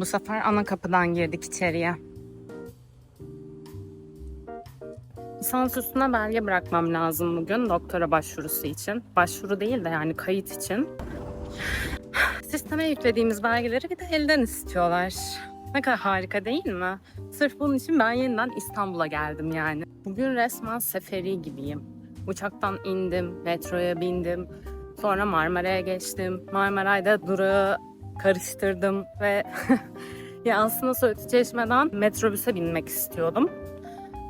Bu sefer ana kapıdan girdik içeriye. Lisans üstüne belge bırakmam lazım bugün doktora başvurusu için. Başvuru değil de yani kayıt için. Sisteme yüklediğimiz belgeleri bir de elden istiyorlar. Ne kadar harika değil mi? Sırf bunun için ben yeniden İstanbul'a geldim yani. Bugün resmen seferi gibiyim. Uçaktan indim, metroya bindim. Sonra Marmara'ya geçtim. Marmaray'da durağı karıştırdım ve ya aslında Söğütlü Çeşme'den metrobüse binmek istiyordum.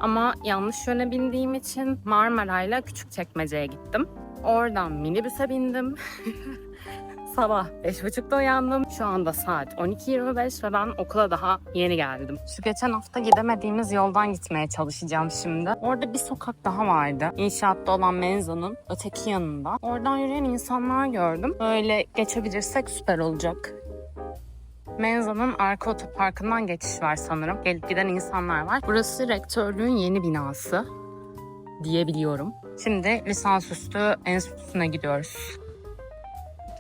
Ama yanlış yöne bindiğim için Marmaray'la Küçükçekmece'ye gittim. Oradan minibüse bindim. Sabah 5.30'da uyandım. Şu anda saat 12.25 ve ben okula daha yeni geldim. Şu geçen hafta gidemediğimiz yoldan gitmeye çalışacağım şimdi. Orada bir sokak daha vardı. İnşaatta olan menzanın öteki yanında. Oradan yürüyen insanlar gördüm. Böyle geçebilirsek süper olacak. Menza'nın arka otoparkından geçiş var sanırım. Gelip giden insanlar var. Burası rektörlüğün yeni binası diyebiliyorum. Şimdi lisansüstü enstitüsüne gidiyoruz.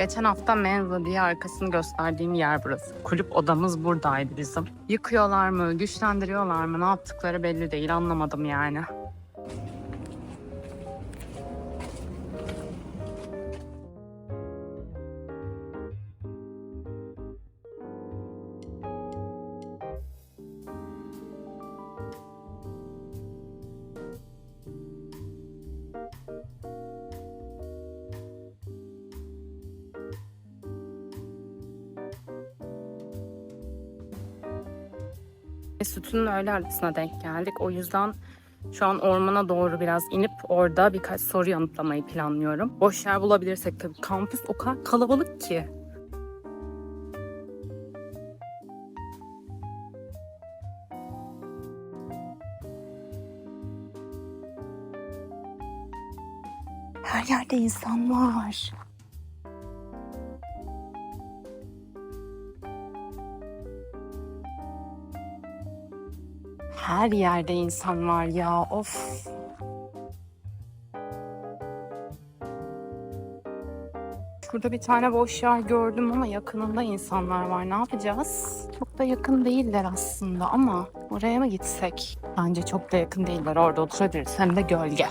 Geçen hafta Menza diye arkasını gösterdiğim yer burası. Kulüp odamız buradaydı bizim. Yıkıyorlar mı, güçlendiriyorlar mı, ne yaptıkları belli değil anlamadım yani. Sütünün öğle arasına denk geldik. O yüzden şu an ormana doğru biraz inip orada birkaç soru yanıtlamayı planlıyorum. Boş yer bulabilirsek tabii. Kampüs o kadar kalabalık ki. Her yerde insan var. Her yerde insan var ya of. Şurada bir tane boş yer gördüm ama yakınında insanlar var. Ne yapacağız? Çok da yakın değiller aslında ama oraya mı gitsek? Bence çok da yakın değiller. Orada oturabiliriz. Hem de gölge.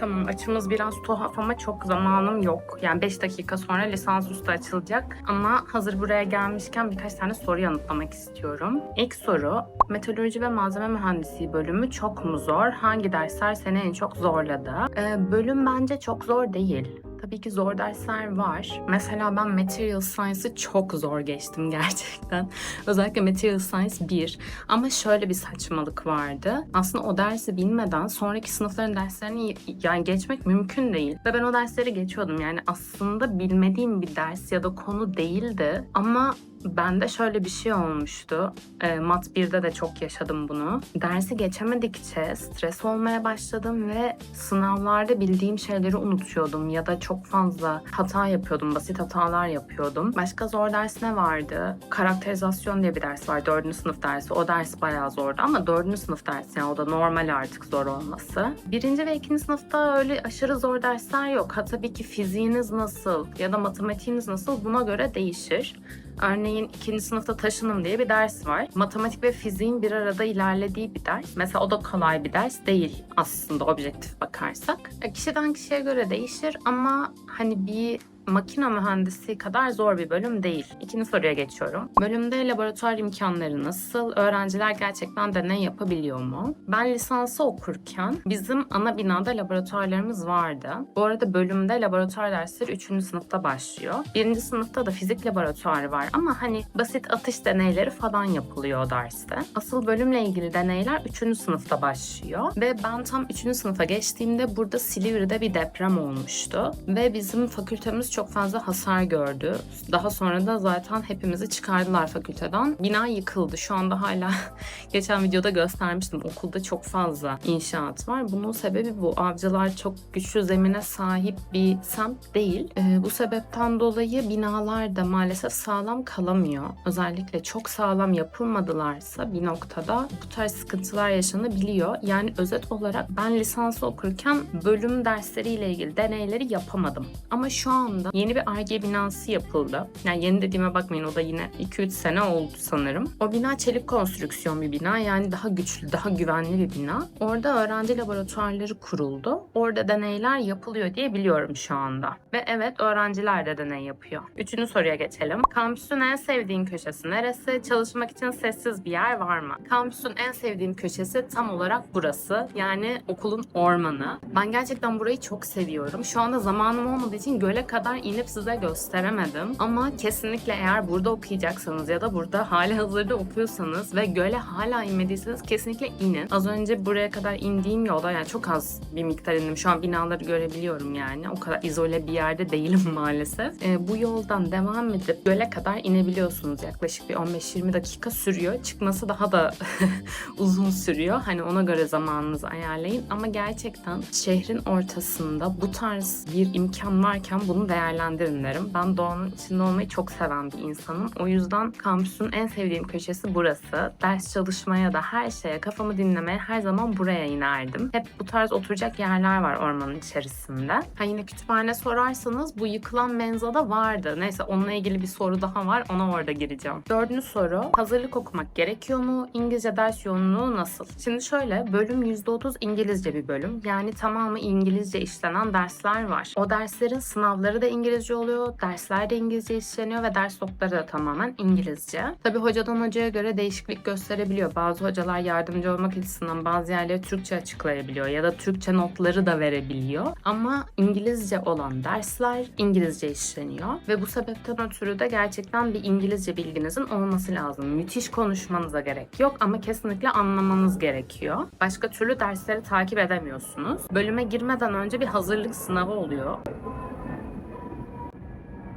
Tamam açımız biraz tuhaf ama çok zamanım yok. Yani 5 dakika sonra lisansüstü açılacak. Ama hazır buraya gelmişken birkaç tane soru yanıtlamak istiyorum. İlk soru, meteoroloji ve malzeme mühendisliği bölümü çok mu zor? Hangi dersler seni en çok zorladı? Ee, bölüm bence çok zor değil. Tabii ki zor dersler var. Mesela ben Material Science'ı çok zor geçtim gerçekten. Özellikle Material Science 1. Ama şöyle bir saçmalık vardı. Aslında o dersi bilmeden sonraki sınıfların derslerini yani geçmek mümkün değil. Ve ben o dersleri geçiyordum. Yani aslında bilmediğim bir ders ya da konu değildi. Ama Bende şöyle bir şey olmuştu. E, Mat 1'de de çok yaşadım bunu. Dersi geçemedikçe stres olmaya başladım ve sınavlarda bildiğim şeyleri unutuyordum ya da çok fazla hata yapıyordum, basit hatalar yapıyordum. Başka zor ders ne vardı? Karakterizasyon diye bir ders var, 4. sınıf dersi. O ders bayağı zordu ama 4. sınıf dersi yani o da normal artık zor olması. Birinci ve ikinci sınıfta öyle aşırı zor dersler yok. Ha tabii ki fiziğiniz nasıl ya da matematiğiniz nasıl buna göre değişir. Örneğin ikinci sınıfta taşınım diye bir ders var. Matematik ve fiziğin bir arada ilerlediği bir ders. Mesela o da kolay bir ders değil aslında objektif bakarsak. E, Kişiden kişiye göre değişir ama hani bir makine mühendisliği kadar zor bir bölüm değil. İkinci soruya geçiyorum. Bölümde laboratuvar imkanları nasıl? Öğrenciler gerçekten deney yapabiliyor mu? Ben lisansı okurken bizim ana binada laboratuvarlarımız vardı. Bu arada bölümde laboratuvar dersleri 3. sınıfta başlıyor. 1. sınıfta da fizik laboratuvarı var ama hani basit atış deneyleri falan yapılıyor o derste. Asıl bölümle ilgili deneyler 3. sınıfta başlıyor. Ve ben tam 3. sınıfa geçtiğimde burada Silivri'de bir deprem olmuştu. Ve bizim fakültemiz çok çok fazla hasar gördü. Daha sonra da zaten hepimizi çıkardılar fakülteden. Bina yıkıldı. Şu anda hala geçen videoda göstermiştim. Okulda çok fazla inşaat var. Bunun sebebi bu. Avcılar çok güçlü zemine sahip bir semt değil. Ee, bu sebepten dolayı binalar da maalesef sağlam kalamıyor. Özellikle çok sağlam yapılmadılarsa bir noktada bu tarz sıkıntılar yaşanabiliyor. Yani özet olarak ben lisansı okurken bölüm dersleriyle ilgili deneyleri yapamadım. Ama şu anda yeni bir ARGE binası yapıldı. Yani yeni dediğime bakmayın o da yine 2-3 sene oldu sanırım. O bina çelik konstrüksiyon bir bina. Yani daha güçlü, daha güvenli bir bina. Orada öğrenci laboratuvarları kuruldu. Orada deneyler yapılıyor diye biliyorum şu anda. Ve evet öğrenciler de deney yapıyor. Üçüncü soruya geçelim. Kampüsün en sevdiğin köşesi neresi? Çalışmak için sessiz bir yer var mı? Kampüsün en sevdiğim köşesi tam olarak burası. Yani okulun ormanı. Ben gerçekten burayı çok seviyorum. Şu anda zamanım olmadığı için göle kadar inip size gösteremedim. Ama kesinlikle eğer burada okuyacaksanız ya da burada hali hazırda okuyorsanız ve göle hala inmediyseniz kesinlikle inin. Az önce buraya kadar indiğim yolda yani çok az bir miktar indim. Şu an binaları görebiliyorum yani. O kadar izole bir yerde değilim maalesef. Ee, bu yoldan devam edip göle kadar inebiliyorsunuz. Yaklaşık bir 15-20 dakika sürüyor. Çıkması daha da uzun sürüyor. Hani ona göre zamanınızı ayarlayın. Ama gerçekten şehrin ortasında bu tarz bir imkan varken bunu değerlendirin derim. Ben doğanın içinde olmayı çok seven bir insanım. O yüzden kampüsün en sevdiğim köşesi burası. Ders çalışmaya da her şeye, kafamı dinlemeye her zaman buraya inerdim. Hep bu tarz oturacak yerler var ormanın içerisinde. Ha yine kütüphane sorarsanız bu yıkılan menzada vardı. Neyse onunla ilgili bir soru daha var. Ona orada gireceğim. Dördüncü soru. Hazırlık okumak gerekiyor mu? İngilizce ders yoğunluğu nasıl? Şimdi şöyle bölüm %30 İngilizce bir bölüm. Yani tamamı İngilizce işlenen dersler var. O derslerin sınavları da İngilizce oluyor. Dersler de İngilizce işleniyor ve ders notları da tamamen İngilizce. Tabii hocadan hocaya göre değişiklik gösterebiliyor. Bazı hocalar yardımcı olmak açısından bazı yerleri Türkçe açıklayabiliyor ya da Türkçe notları da verebiliyor. Ama İngilizce olan dersler İngilizce işleniyor ve bu sebepten ötürü de gerçekten bir İngilizce bilginizin olması lazım. Müthiş konuşmanıza gerek yok ama kesinlikle anlamanız gerekiyor. Başka türlü dersleri takip edemiyorsunuz. Bölüme girmeden önce bir hazırlık sınavı oluyor.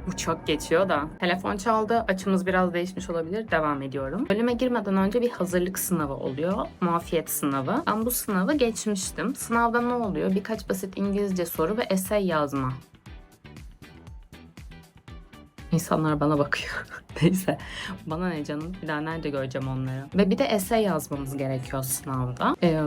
Uçak geçiyor da. Telefon çaldı. Açımız biraz değişmiş olabilir. Devam ediyorum. Bölüme girmeden önce bir hazırlık sınavı oluyor. Muafiyet sınavı. Ben bu sınavı geçmiştim. Sınavda ne oluyor? Birkaç basit İngilizce soru ve essay yazma. İnsanlar bana bakıyor. Neyse. Bana ne canım? Bir daha nerede göreceğim onları? Ve bir de essay yazmamız gerekiyor sınavda. Ee,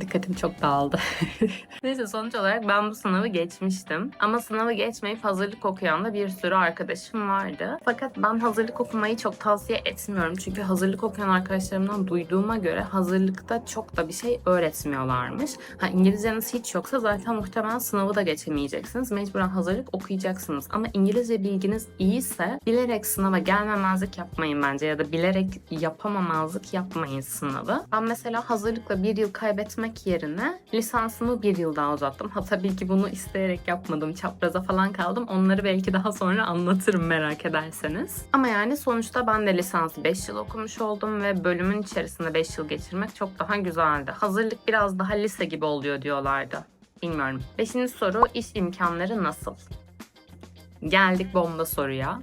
dikkatim çok dağıldı. Neyse sonuç olarak ben bu sınavı geçmiştim. Ama sınavı geçmeyip hazırlık okuyan da bir sürü arkadaşım vardı. Fakat ben hazırlık okumayı çok tavsiye etmiyorum. Çünkü hazırlık okuyan arkadaşlarımdan duyduğuma göre hazırlıkta çok da bir şey öğretmiyorlarmış. Ha İngilizceniz hiç yoksa zaten muhtemelen sınavı da geçemeyeceksiniz. Mecburen hazırlık okuyacaksınız. Ama İngilizce bilginiz iyiyse bilerek sınava gelmemezlik yapmayın bence ya da bilerek yapamamazlık yapmayın sınavı. Ben mesela hazırlıkla bir yıl kaybetmek yerine lisansımı bir yıl daha uzattım. Ha tabii ki bunu isteyerek yapmadım. Çapraza falan kaldım. Onları belki daha sonra anlatırım merak ederseniz. Ama yani sonuçta ben de lisansı 5 yıl okumuş oldum ve bölümün içerisinde 5 yıl geçirmek çok daha güzeldi. Hazırlık biraz daha lise gibi oluyor diyorlardı. Bilmiyorum. Beşinci soru iş imkanları nasıl? Geldik bomba soruya.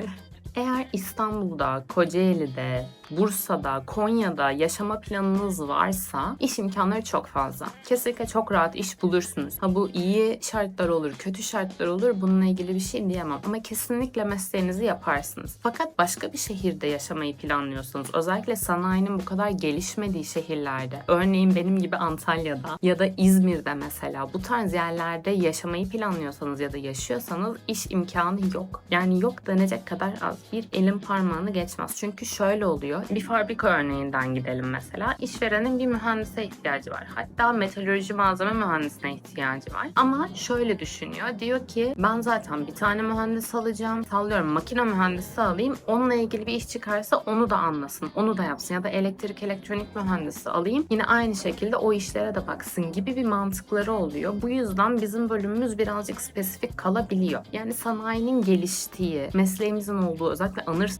Eğer İstanbul'da, Kocaeli'de, Bursa'da, Konya'da yaşama planınız varsa iş imkanları çok fazla. Kesinlikle çok rahat iş bulursunuz. Ha bu iyi şartlar olur, kötü şartlar olur. Bununla ilgili bir şey diyemem. Ama kesinlikle mesleğinizi yaparsınız. Fakat başka bir şehirde yaşamayı planlıyorsanız, özellikle sanayinin bu kadar gelişmediği şehirlerde, örneğin benim gibi Antalya'da ya da İzmir'de mesela bu tarz yerlerde yaşamayı planlıyorsanız ya da yaşıyorsanız iş imkanı yok. Yani yok denecek kadar az. Bir elin parmağını geçmez. Çünkü şöyle oluyor. Bir fabrika örneğinden gidelim mesela. İşverenin bir mühendise ihtiyacı var. Hatta metalurji malzeme mühendisine ihtiyacı var. Ama şöyle düşünüyor. Diyor ki ben zaten bir tane mühendis alacağım. Sallıyorum makine mühendisi alayım. Onunla ilgili bir iş çıkarsa onu da anlasın. Onu da yapsın. Ya da elektrik elektronik mühendisi alayım. Yine aynı şekilde o işlere de baksın gibi bir mantıkları oluyor. Bu yüzden bizim bölümümüz birazcık spesifik kalabiliyor. Yani sanayinin geliştiği, mesleğimizin olduğu özellikle anır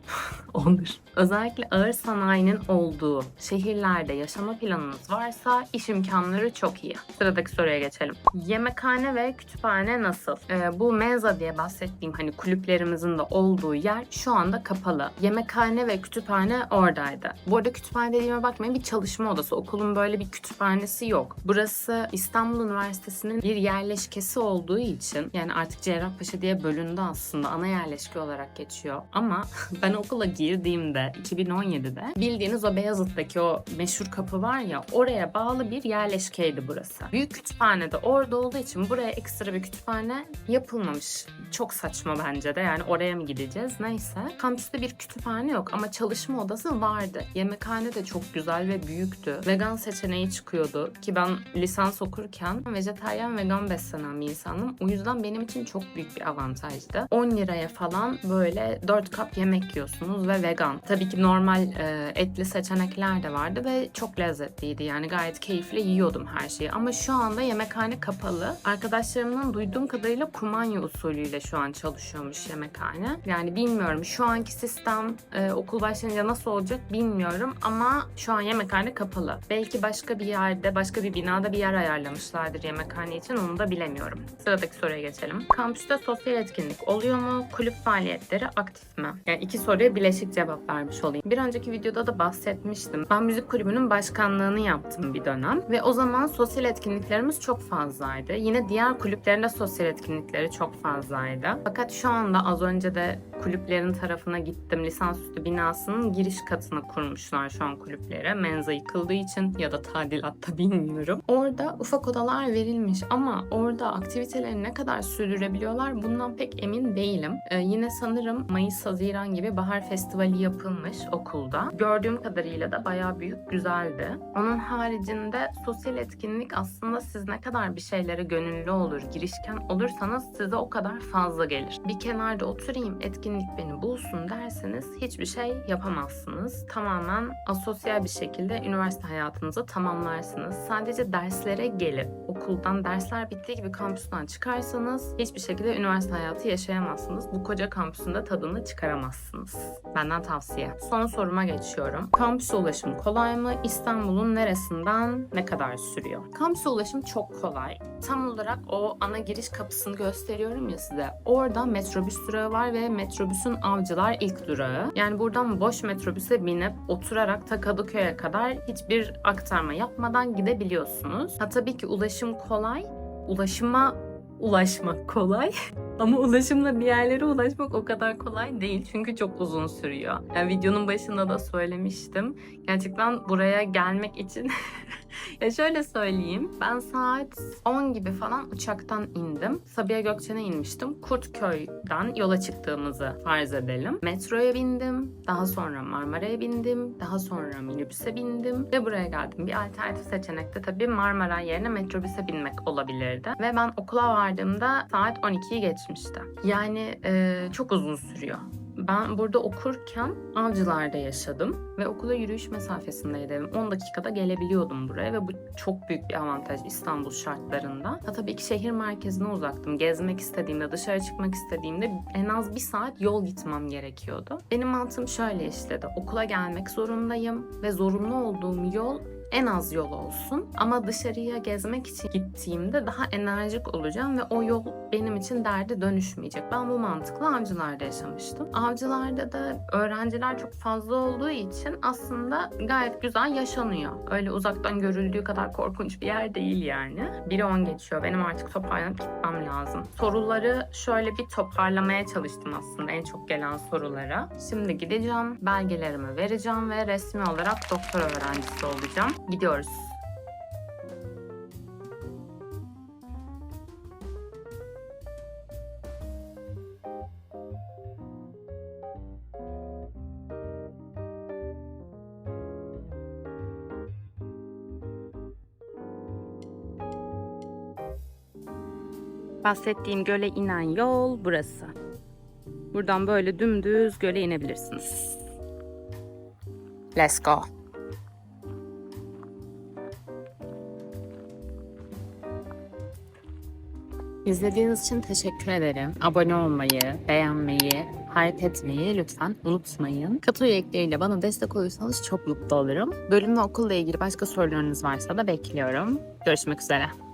onur. Özellikle ağır ağır sanayinin olduğu şehirlerde yaşama planınız varsa iş imkanları çok iyi. Sıradaki soruya geçelim. Yemekhane ve kütüphane nasıl? Ee, bu menza diye bahsettiğim hani kulüplerimizin de olduğu yer şu anda kapalı. Yemekhane ve kütüphane oradaydı. Bu arada kütüphane dediğime bakmayın bir çalışma odası. Okulun böyle bir kütüphanesi yok. Burası İstanbul Üniversitesi'nin bir yerleşkesi olduğu için yani artık Cerrahpaşa diye bölündü aslında. Ana yerleşke olarak geçiyor. Ama ben okula girdiğimde 2017'de bildiğiniz o Beyazıt'taki o meşhur kapı var ya oraya bağlı bir yerleşkeydi burası. Büyük kütüphane de orada olduğu için buraya ekstra bir kütüphane yapılmamış. Çok saçma bence de yani oraya mı gideceğiz neyse. Kampüste bir kütüphane yok ama çalışma odası vardı. Yemekhane de çok güzel ve büyüktü. Vegan seçeneği çıkıyordu ki ben lisans okurken vejetaryen vegan beslenen bir insanım. O yüzden benim için çok büyük bir avantajdı. 10 liraya falan böyle 4 kap yemek yiyorsunuz ve vegan. Tabii ki normal e, etli seçenekler de vardı ve çok lezzetliydi. Yani gayet keyifle yiyordum her şeyi. Ama şu anda yemekhane kapalı. Arkadaşlarımdan duyduğum kadarıyla kumanya usulüyle şu an çalışıyormuş yemekhane. Yani bilmiyorum şu anki sistem e, okul başlayınca nasıl olacak bilmiyorum ama şu an yemekhane kapalı. Belki başka bir yerde, başka bir binada bir yer ayarlamışlardır yemekhane için onu da bilemiyorum. Sıradaki soruya geçelim. Kampüste sosyal etkinlik oluyor mu? Kulüp faaliyetleri aktif mi? Yani iki soruya bileşik cevap vermiş olayım. Bir önceki videoda da bahsetmiştim. Ben müzik kulübünün başkanlığını yaptım bir dönem ve o zaman sosyal etkinliklerimiz çok fazlaydı. Yine diğer kulüplerin de sosyal etkinlikleri çok fazlaydı. Fakat şu anda az önce de kulüplerin tarafına gittim. Lisansüstü binasının giriş katını kurmuşlar şu an kulüplere. Menza yıkıldığı için ya da tadilatta bilmiyorum. Orada ufak odalar verilmiş ama orada aktiviteleri ne kadar sürdürebiliyorlar bundan pek emin değilim. Ee, yine sanırım Mayıs-Haziran gibi bahar festivali yapılmış okulda. Gördüğüm kadarıyla da bayağı büyük, güzeldi. Onun haricinde sosyal etkinlik aslında siz ne kadar bir şeylere gönüllü olur, girişken olursanız size o kadar fazla gelir. Bir kenarda oturayım, etkinlik beni bulsun derseniz hiçbir şey yapamazsınız. Tamamen asosyal bir şekilde üniversite hayatınızı tamamlarsınız. Sadece derslere gelip okuldan dersler bittiği gibi kampüsten çıkarsanız hiçbir şekilde üniversite hayatı yaşayamazsınız. Bu koca kampüsün de tadını çıkaramazsınız. Benden tavsiye. Son soruma geçiyorum. Kampüse ulaşım kolay mı? İstanbul'un neresinden ne kadar sürüyor? Kampüse ulaşım çok kolay. Tam olarak o ana giriş kapısını gösteriyorum ya size. Orada metrobüs durağı var ve metrobüsün Avcılar ilk durağı. Yani buradan boş metrobüse binip oturarak ta Kadıköy'e kadar hiçbir aktarma yapmadan gidebiliyorsunuz. Ha tabii ki ulaşım kolay. Ulaşıma ulaşmak kolay. Ama ulaşımla bir yerlere ulaşmak o kadar kolay değil. Çünkü çok uzun sürüyor. Yani videonun başında da söylemiştim. Gerçekten buraya gelmek için ya şöyle söyleyeyim. Ben saat 10 gibi falan uçaktan indim. Sabiha Gökçen'e inmiştim. Kurtköy'den yola çıktığımızı farz edelim. Metroya bindim. Daha sonra Marmara'ya bindim. Daha sonra minibüse bindim. Ve buraya geldim. Bir alternatif seçenekte tabii Marmara yerine metrobüse binmek olabilirdi. Ve ben okula vardığımda saat 12'yi geçmişti. Yani e, çok uzun sürüyor. Ben burada okurken Avcılar'da yaşadım ve okula yürüyüş mesafesindeydim. 10 dakikada gelebiliyordum buraya ve bu çok büyük bir avantaj İstanbul şartlarında. Ha, tabii ki şehir merkezine uzaktım. Gezmek istediğimde, dışarı çıkmak istediğimde en az bir saat yol gitmem gerekiyordu. Benim mantığım şöyle işledi. Okula gelmek zorundayım ve zorunlu olduğum yol en az yol olsun. Ama dışarıya gezmek için gittiğimde daha enerjik olacağım ve o yol benim için derde dönüşmeyecek. Ben bu mantıkla avcılarda yaşamıştım. Avcılarda da öğrenciler çok fazla olduğu için aslında gayet güzel yaşanıyor. Öyle uzaktan görüldüğü kadar korkunç bir yer değil yani. 1'e 10 geçiyor. Benim artık toparlanıp gitmem lazım. Soruları şöyle bir toparlamaya çalıştım aslında en çok gelen sorulara. Şimdi gideceğim, belgelerimi vereceğim ve resmi olarak doktor öğrencisi olacağım. Gidiyoruz. Bahsettiğim göle inen yol burası. Buradan böyle dümdüz göle inebilirsiniz. Let's go. İzlediğiniz için teşekkür ederim. Abone olmayı, beğenmeyi, hype etmeyi lütfen unutmayın. Katıl üyelikleriyle bana destek olursanız çok mutlu olurum. Bölüm ve okulla ilgili başka sorularınız varsa da bekliyorum. Görüşmek üzere.